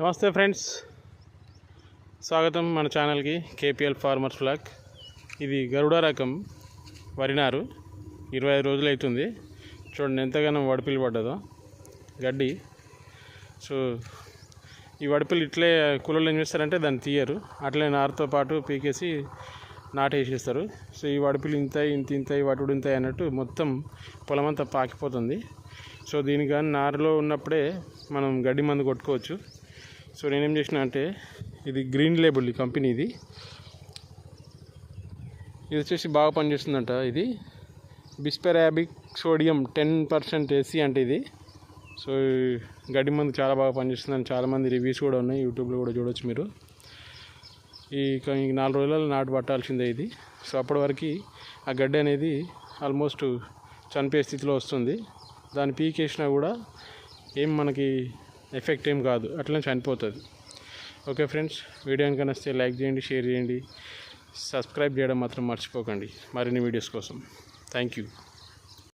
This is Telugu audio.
నమస్తే ఫ్రెండ్స్. స్వాగతం మన ఛానల్కి కేపీఎల్ ఫార్మర్స్ ఫ్లాగ్. ఇది గరుడ రకం వరినారు. ఇరవై ఐదు రోజులు అవుతుంది. చూడండి ఎంతగానో వడిపిల్లి పడ్డదో. గడ్డి. సో ఈ వడిపిల్లి ఇట్లే కూలలో ఏం చేస్తారంటే దాన్ని తీయరు. అట్లే నారుతో పాటు పీకేసి నాటేసేస్తారు. సో ఈ వడిపిల్లి ఇంత ఇంత ఇంత వటుడు ఇంత అన్నట్టు మొత్తం పొలం అంతా పాకిపోతుంది. సో దీనికి కానీ నారులో ఉన్నప్పుడే మనం గడ్డి మందు కొట్టుకోవచ్చు. సో నేనేం చేసిన అంటే ఇది గ్రీన్ లేబుల్ ఈ కంపెనీ ఇది. ఇది వచ్చేసి బాగా పనిచేస్తుందంట ఇది. Bispyribac sodium ten percent AC అంటే ఇది. సో గడ్డి మందు చాలా బాగా పనిచేస్తుందని చాలామంది రివ్యూస్ కూడా ఉన్నాయి యూట్యూబ్లో కూడా చూడొచ్చు మీరు. ఈ క- ఈ నాలుగు రోజులలో నాటు పట్టాల్సిందే ఇది. సో అప్పటి వరకు ఆ గడ్డి అనేది ఆల్మోస్ట్ చనిపోయే స్థితిలో వస్తుంది. దాన్ని పీకేసినా కూడా ఏం మనకి ఎఫెక్ట్ ఏం కాదు అట్లా చనిపోతుంది. ఓకే ఫ్రెండ్స్ వీడియో కనుక నచ్చితే లైక్ చేయండి షేర్ చేయండి. సబ్స్క్రైబ్ చేయడం మాత్రం మర్చిపోకండి. మరిన్ని వీడియోస్ కోసం. Thank you.